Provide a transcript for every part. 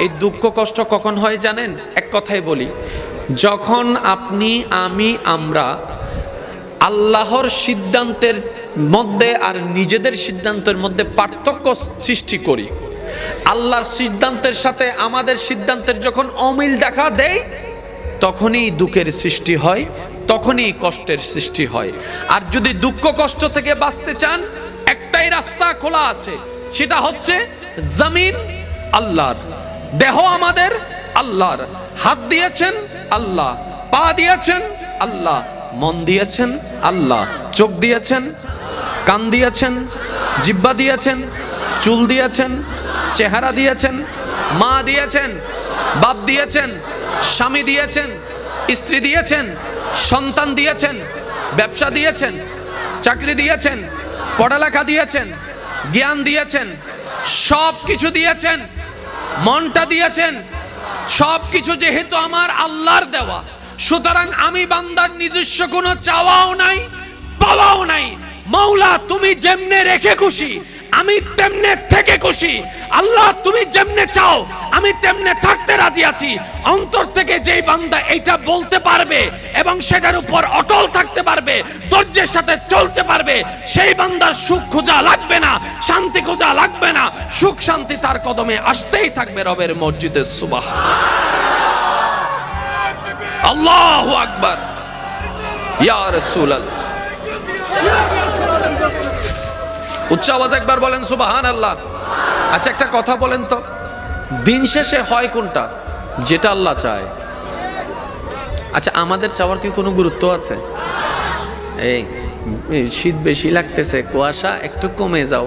এই দুঃখ কষ্ট কখন হয় জানেন? এক কথাই বলি, যখন আপনি, আমি, আমরা আল্লাহর সিদ্ধান্তের মধ্যে আর নিজেদের সিদ্ধান্তের মধ্যে পার্থক্য সৃষ্টি করি, আল্লাহর সিদ্ধান্তের সাথে আমাদের সিদ্ধান্তের যখন অমিল দেখা দেয়, তখনই দুঃখের সৃষ্টি হয়, তখনই কষ্টের সৃষ্টি হয়। আর যদি দুঃখ কষ্ট থেকে বাঁচতে চান, একটাই রাস্তা খোলা আছে, সেটা হচ্ছে জমিন আল্লাহর। দেহ আমাদের আল্লাহর। হাত দিয়েছেন আল্লাহ, পা দিয়েছেন আল্লাহ, মন দিয়েছেন আল্লাহ, চোখ দিয়েছেন, কান দিয়েছেন, জিব্বা দিয়েছেন, চুল দিয়েছেন, চেহারা দিয়েছেন, মা দিয়েছেন, বাপ দিয়েছেন, স্বামী দিয়েছেন, স্ত্রী দিয়েছেন, সন্তান দিয়েছেন, ব্যবসা দিয়েছেন, চাকরি দিয়েছেন, পড়ালেখা দিয়েছেন, জ্ঞান দিয়েছেন সব কিছু দিয়েছেন। মনটা দিয়েছেন সব কিছু যেহেতু আমার আল্লাহর দেওয়া, সুতরাং আমি বান্দার নিজস্ব কোনো চাওয়াও নাই, পাওয়াও নাই। মৌলা, তুমি যেমনে রেখে খুশি আমি তেমনে থেকে খুশি। আল্লাহ, তুমি যেমনে চাও, আমি তেমনে থাকতে রাজি আছি। অন্তর থেকে যেই বান্দা এইটা বলতে পারবে এবং সেটার উপর অটল থাকতে পারবে, ধৈর্যের সাথে চলতে পারবে, সেই বান্দার সুখ খোঁজা লাগবে না, শান্তি খোঁজা লাগবে না। সুখ, শান্তি তার কদমে আসতেই থাকবে রবের মসজিদে সুবাহ আল্লাহ আকবার। ইয়া রাসূলুল্লাহ। উচ্চ আওয়াজ একবার বলেন সুবাহান আল্লাহ আচ্ছা একটা কথা বলেন তো। দিন শেষে হয় কোনটা? যেটা আল্লাহ চায়। আচ্ছা আমাদের চাওয়ার কি কোনো গুরুত্ব আছে? এই শীত বেশি লাগতেছে, কুয়াশা একটু কমে যাও।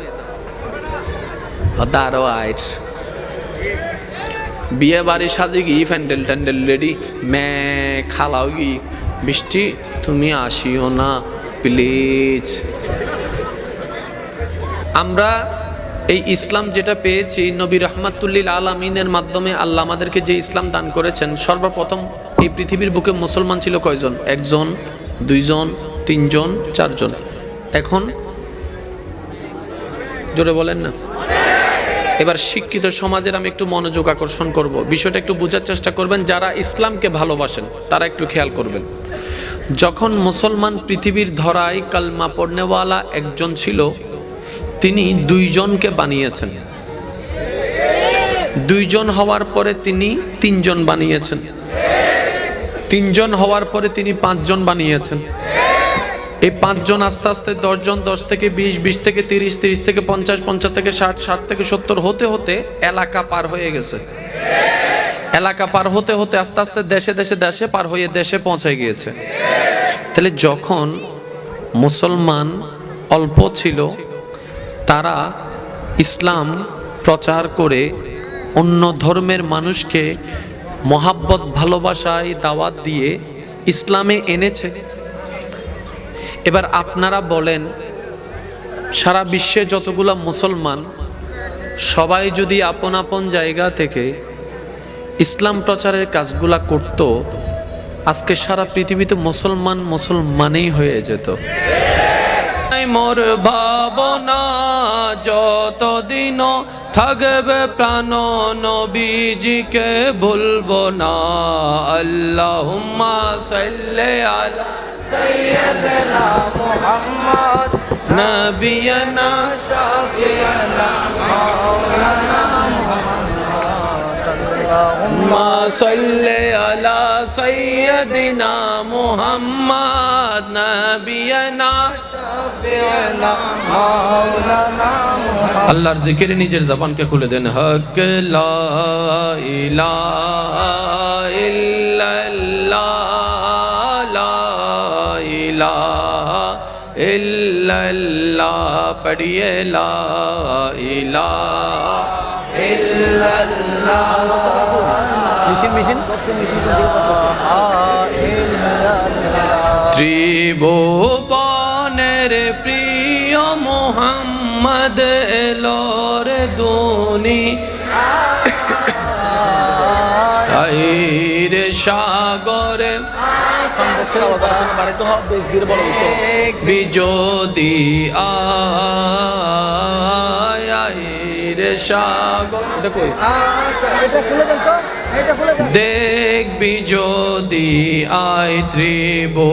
দাঁড়ো আইট বিয়ে বাড়ি সাজে গি, প্যান্ডেল ট্যান্ডেল রেডি। মে খালাও গি, বৃষ্টি, তুমি আসিও না, প্লিজ। আমরা এই ইসলাম যেটা পেয়েছি, নবী রহমাতুল্লিল আলমিনের মাধ্যমে আল্লাহ আমাদেরকে যে ইসলাম দান করেছেন, সর্বপ্রথম এই পৃথিবীর বুকে মুসলমান ছিল কয়জন? একজন, দুইজন, তিনজন, চারজন। এখন জোরে বলেন না। এবার শিক্ষিত সমাজের আমি একটু মনোযোগ আকর্ষণ করব। বিষয়টা একটু বোঝার চেষ্টা করবেন, যারা ইসলামকে ভালোবাসেন, তারা একটু খেয়াল করবেন। যখন মুসলমান পৃথিবীর ধরায় কালমা পড়নেওয়ালা একজন ছিল তিনি দুইজনকে বানিয়েছেন। দুইজন হওয়ার পরে তিনি তিনজন বানিয়েছেন। তিনজন হওয়ার পরে তিনি পাঁচজন বানিয়েছেন। এই পাঁচজন আস্তে আস্তে দশজন, দশ থেকে বিশ বিশ থেকে তিরিশ তিরিশ থেকে পঞ্চাশ পঞ্চাশ থেকে ষাট ষাট থেকে সত্তর হতে হতে এলাকা পার হয়ে গেছে। এলাকা পার হতে হতে আস্তে আস্তে দেশে দেশে দেশে পার হয়ে দেশে পৌঁছে গিয়েছে। তাহলে যখন মুসলমান অল্প ছিল তারা ইসলাম প্রচার করে অন্য ধর্মের মানুষকে মহাব্বত, ভালোবাসায় দাওয়াত দিয়ে ইসলামে এনেছে। এবার আপনারা বলেন, সারা বিশ্বে যতগুলো মুসলমান, সবাই যদি আপন আপন জায়গা থেকে ইসলাম প্রচারের কাজগুলা করত, আজকে সারা পৃথিবীতে মুসলমান মুসলমানই হয়ে যেত। মোর ভাবনা যতদিন থাকবে প্রাণ নবীজিকে ভুলবো না। আল্লাহ সাল্লে আলা আলা সাইয়্যিদিনা মুহাম্মদ নবিয়ানা شافينا مولانا محمد আল্লাহর জিকিরে নিজের জবানকে খুলে দেন হক লা ইলাহা ইল্লাল্লাহ লা ইলাহা ইল্লাল্লাহ পড়িয়ে লা ইলাহা ইল্লাল্লাহ মেশিন মেশিন? ত্রিভুবনের প্রিয় মোহাম্মদ এলোর দুনি আইরে সাগরে বিজোদি আয় সাগর। এটা খুলে দেন দেখবি যদি আই ত্রিভুবনের।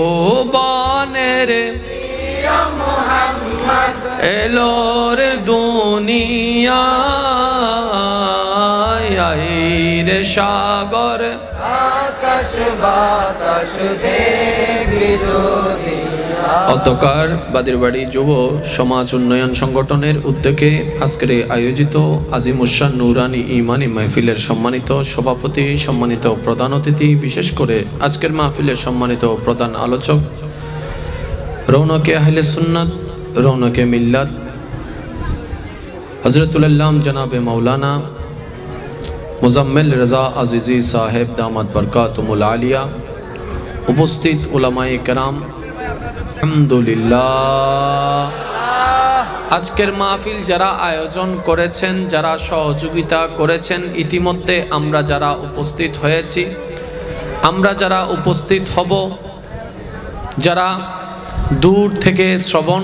এলোর দুনিয়া রে সাগর। আকাশ বাতাস যদি অধ্যকার বাদিরবাড়ি যুব সমাজ উন্নয়ন সংগঠনের উদ্যোগে আজকের আয়োজিত আজিম উসান নুরানি ইমানি মাহফিলের সম্মানিত সভাপতি, সম্মানিত প্রধান অতিথি, বিশেষ করে আজকের মাহফিলের সম্মানিত প্রধান আলোচক, রৌনকে আহলে সুন্নাত, রৌনকে মিল্লাত হজরতুল্লাম জনাবে মৌলানা মুজাম্মেল রাজা আজিজি সাহেব দামাত বরকাতুমুল আলিয়া, উপস্থিত উলামায়ে কেরাম আলহামদুলিল্লাহ। আজকের মাহফিল যারা আয়োজন করেছেন, যারা সহযোগিতা করেছেন, ইতিমধ্যে আমরা যারা উপস্থিত হয়েছি, আমরা যারা উপস্থিত হব, যারা দূর থেকে শ্রবণ